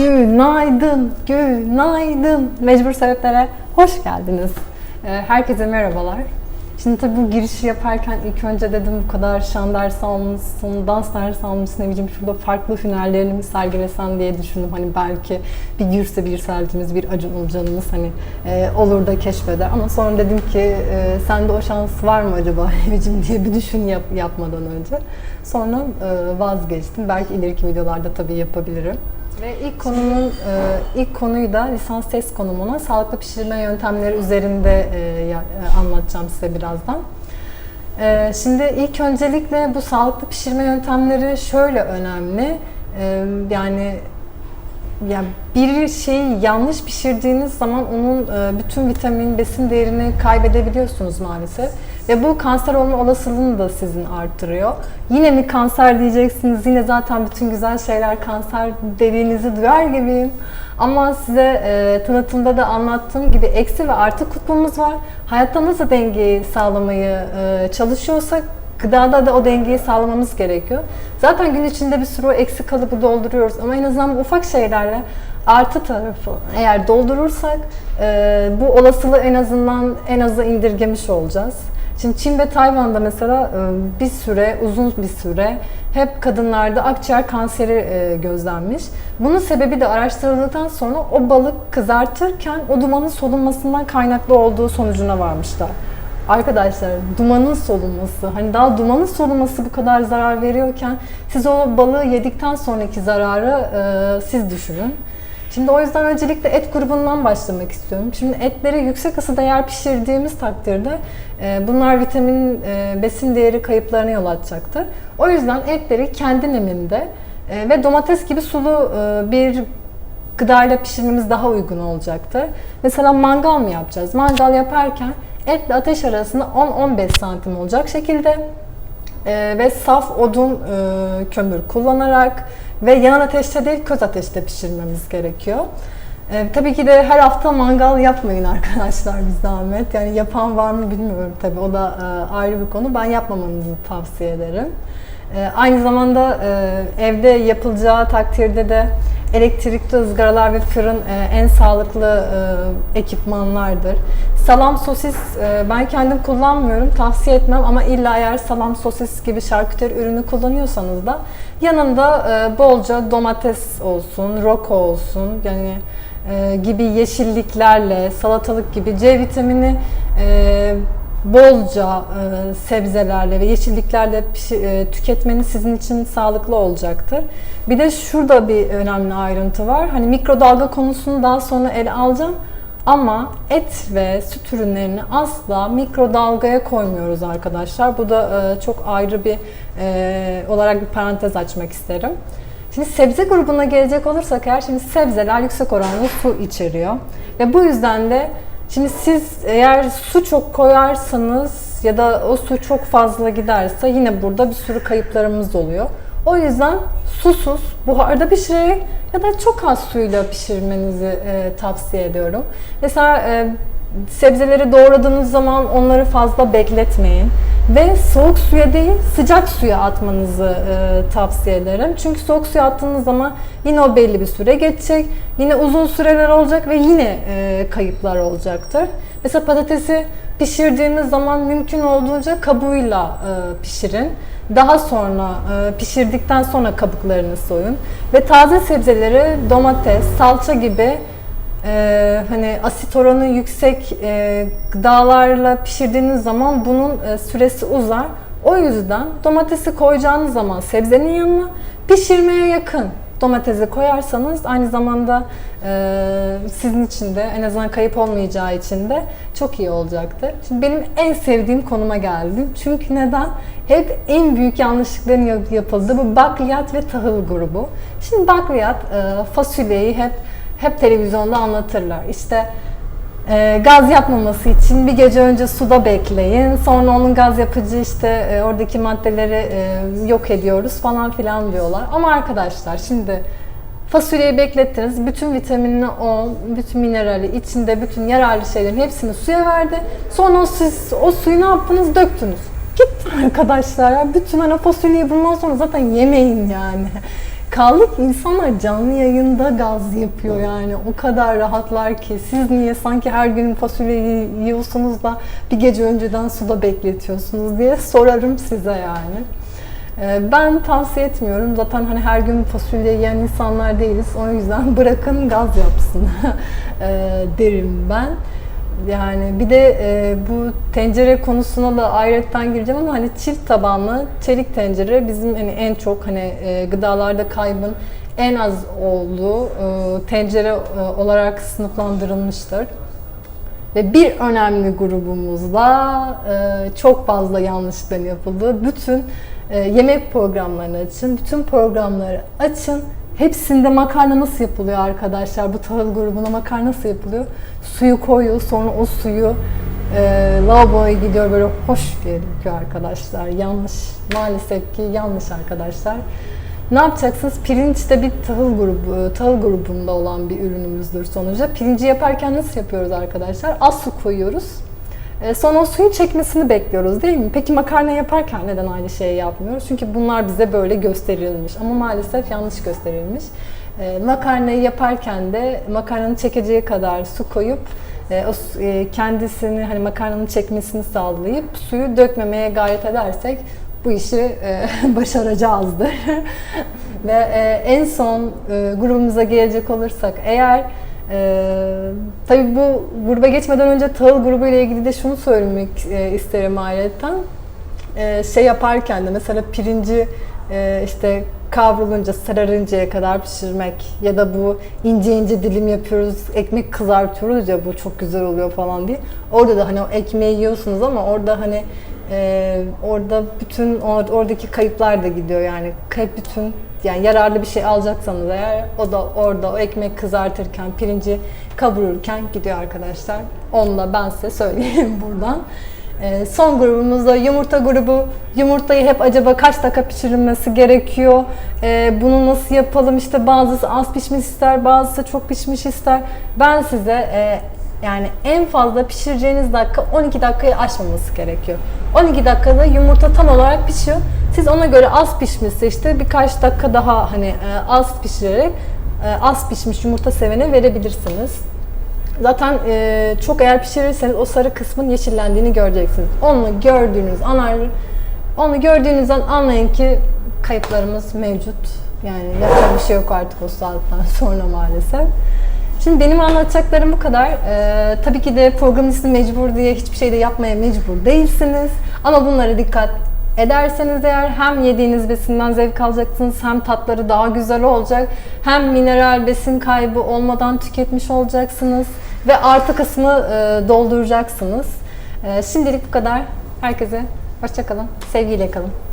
Günaydın, günaydın. Mecbur sebeplere hoş geldiniz. Ee, Herkese merhabalar. Şimdi tabii bu girişi yaparken ilk önce dedim bu kadar şan dersi almışsın, dans dersi almışsın, ne bileyim şurada farklı hünerlerini mi sergilesen diye düşündüm. Hani belki bir Gürse bir Selcimiz, bir Acun Ilıcan'ımız hani e, olur da keşfeder. Ama sonra dedim ki e, sende o şans var mı acaba Evicim diye bir düşün yap, yapmadan önce. Sonra e, vazgeçtim. Belki ileriki videolarda tabii yapabilirim. Ve ilk konumun e, ilk konuyu da lisans test konumuna sağlıklı pişirme yöntemleri üzerinde e, e, anlatacağım size birazdan. E, şimdi ilk öncelikle bu sağlıklı pişirme yöntemleri şöyle önemli. Yani ya bir şeyi yanlış pişirdiğiniz zaman onun bütün vitamin, besin değerini kaybedebiliyorsunuz maalesef. Ve bu kanser olma olasılığını da sizin arttırıyor. Yine mi kanser diyeceksiniz? Yine zaten bütün güzel şeyler kanser dediğinizi duyar gibiyim. Ama size e, tanıtımda da anlattığım gibi eksi ve artı kutbumuz var. Hayatta nasıl dengeyi sağlamayı e, çalışıyorsak Gıdada da o dengeyi sağlamamız gerekiyor. Zaten gün içinde bir sürü o eksik kalıbı dolduruyoruz ama en azından bu ufak şeylerle artı tarafı eğer doldurursak e, bu olasılığı en azından en aza indirgemiş olacağız. Şimdi Çin ve Tayvan'da mesela e, bir süre, uzun bir süre hep kadınlarda akciğer kanseri e, gözlenmiş. Bunun sebebi de araştırıldıktan sonra o balık kızartırken o dumanın solunmasından kaynaklı olduğu sonucuna varmışlar. Arkadaşlar dumanın solunması, hani daha dumanın solunması bu kadar zarar veriyorken siz o balığı yedikten sonraki zararı e, siz düşünün. Şimdi o yüzden öncelikle et grubundan başlamak istiyorum. Şimdi etleri yüksek ısıda yer pişirdiğimiz takdirde e, bunlar vitamin, e, besin değeri kayıplarına yol açacaktır. O yüzden etleri kendi neminde e, ve domates gibi sulu e, bir gıdayla pişirmemiz daha uygun olacaktır. Mesela mangal mı yapacağız? Mangal yaparken etle ateş arasında 10-15 santim olacak şekilde e, ve saf odun e, kömür kullanarak ve yanan ateşte değil köz ateşte pişirmemiz gerekiyor. E, tabii ki de her hafta mangal yapmayın arkadaşlar bir zahmet. Yani yapan var mı bilmiyorum tabii o da e, ayrı bir konu. Ben yapmamanızı tavsiye ederim. E, aynı zamanda e, evde yapılacağı takdirde de elektrikli ızgaralar ve fırın e, en sağlıklı e, ekipmanlardır. Salam sosis e, ben kendim kullanmıyorum, tavsiye etmem ama illa eğer salam sosis gibi şarküteri ürünü kullanıyorsanız da yanında e, bolca domates olsun, roko olsun yani e, gibi yeşilliklerle, salatalık gibi C vitamini e, bolca e, sebzelerle ve yeşilliklerle pişi- e, tüketmeniz sizin için sağlıklı olacaktır. Bir de şurada bir önemli ayrıntı var. Hani mikrodalga konusunu daha sonra ele alacağım. Ama et ve süt ürünlerini asla mikrodalgaya koymuyoruz arkadaşlar. Bu da e, çok ayrı bir e, olarak bir parantez açmak isterim. Şimdi sebze grubuna gelecek olursak eğer şimdi sebzeler yüksek oranlı su içeriyor. Ve bu yüzden de şimdi siz eğer su çok koyarsanız ya da o su çok fazla giderse yine burada bir sürü kayıplarımız oluyor. O yüzden susuz, buharda pişirerek ya da çok az suyla pişirmenizi e, tavsiye ediyorum. Mesela e, sebzeleri doğradığınız zaman onları fazla bekletmeyin. Ve soğuk suya değil sıcak suya atmanızı e, tavsiye ederim. Çünkü soğuk suya attığınız zaman yine o belli bir süre geçecek. Yine uzun süreler olacak ve yine e, kayıplar olacaktır. Mesela patatesi pişirdiğiniz zaman mümkün olduğunca kabuğuyla e, pişirin. Daha sonra e, pişirdikten sonra kabuklarını soyun. Ve taze sebzeleri domates, salça gibi e, hani asit oranı yüksek e, gıdalarla pişirdiğiniz zaman bunun e, süresi uzar. O yüzden domatesi koyacağınız zaman sebzenin yanına pişirmeye yakın domatesi koyarsanız aynı zamanda e, sizin için de en azından kayıp olmayacağı için de çok iyi olacaktır. Şimdi benim en sevdiğim konuma geldim. Çünkü neden? Hep en büyük yanlışlıkların yap- yapıldığı bu bakliyat ve tahıl grubu. Şimdi bakliyat e, fasulyeyi hep hep televizyonda anlatırlar. İşte e, gaz yapmaması için bir gece önce suda bekleyin. Sonra onun gaz yapıcı işte e, oradaki maddeleri e, yok ediyoruz falan filan diyorlar. Ama arkadaşlar şimdi fasulyeyi beklettiniz. Bütün vitaminini o, bütün minerali içinde, bütün yararlı şeylerin hepsini suya verdi. Sonra siz o suyu ne yaptınız? Döktünüz. Gitti arkadaşlar ya. Bütün hani fasulyeyi bundan sonra zaten yemeyin yani. Kaldık insanlar canlı yayında gaz yapıyor yani. O kadar rahatlar ki. Siz niye sanki her gün fasulye yiyorsunuz da bir gece önceden suda bekletiyorsunuz diye sorarım size yani. Ee, Ben tavsiye etmiyorum. Zaten hani her gün fasulye yiyen insanlar değiliz. O yüzden bırakın gaz yapsın Ee, derim ben. Yani bir de e, bu tencere konusuna da ayrıca gireceğim ama hani çift tabanlı çelik tencere bizim hani en çok hani e, gıdalarda kaybın en az olduğu e, tencere e, olarak sınıflandırılmıştır. Ve bir önemli grubumuzda e, çok fazla yanlışların yapıldığı bütün e, yemek programlarını açın, bütün programları açın. Hepsinde makarna nasıl yapılıyor arkadaşlar? Bu tahıl grubuna makarna nasıl yapılıyor? Suyu koyuyor, sonra o suyu e, lavaboya gidiyor böyle hoş diye döküyor arkadaşlar. Yanlış. Maalesef ki yanlış arkadaşlar. Ne yapacaksınız? Pirinç de bir tahıl grubu, tahıl grubunda olan bir ürünümüzdür sonuçta. Pirinci yaparken nasıl yapıyoruz arkadaşlar? Az su koyuyoruz. E, Sonra o suyun çekmesini bekliyoruz değil mi? Peki makarna yaparken neden aynı şeyi yapmıyoruz? Çünkü bunlar bize böyle gösterilmiş ama maalesef yanlış gösterilmiş. E, makarnayı yaparken de makarnanın çekeceği kadar su koyup e, o e, kendisini hani makarnanın çekmesini sağlayıp suyu dökmemeye gayret edersek bu işi başaracağızdır. Ve en son e, grubumuza gelecek olursak eğer ee, tabii bu gruba geçmeden önce tahıl grubu ile ilgili de şunu söylemek e, isterim ayrıca. Ee, şey yaparken de mesela pirinci e, işte kavrulunca, sararıncaya kadar pişirmek ya da bu ince ince dilim yapıyoruz, ekmek kızartıyoruz ya bu çok güzel oluyor falan diye. Orada da hani o ekmeği yiyorsunuz ama orada hani e, orada bütün or- oradaki kayıplar da gidiyor yani kayıp bütün yani yararlı bir şey alacaksanız eğer o da orada o ekmek kızartırken pirinci kavururken gidiyor arkadaşlar. Onu da ben size söyleyeyim buradan. Ee, son grubumuzda yumurta grubu. Yumurtayı hep acaba kaç dakika pişirilmesi gerekiyor? Ee, bunu nasıl yapalım? İşte bazısı az pişmiş ister, bazısı çok pişmiş ister. Ben size e, yani en fazla pişireceğiniz dakika 12 dakikayı aşmaması gerekiyor. 12 dakikada yumurta tam olarak pişiyor. Siz ona göre az pişmişse işte birkaç dakika daha hani e, az pişirerek e, az pişmiş yumurta sevene verebilirsiniz. Zaten e, çok eğer pişirirseniz o sarı kısmın yeşillendiğini göreceksiniz. Onu gördüğünüz anar, onu gördüğünüzden anlayın ki kayıplarımız mevcut. Yani yapacak bir şey yok artık o saatten sonra maalesef. Şimdi benim anlatacaklarım bu kadar. Ee, tabii ki de programın ismi mecbur diye hiçbir şey de yapmaya mecbur değilsiniz. Ama bunlara dikkat ederseniz eğer hem yediğiniz besinden zevk alacaksınız hem tatları daha güzel olacak hem mineral besin kaybı olmadan tüketmiş olacaksınız ve artı kısmı e, dolduracaksınız. E, şimdilik bu kadar. Herkese hoşçakalın. Sevgiyle kalın.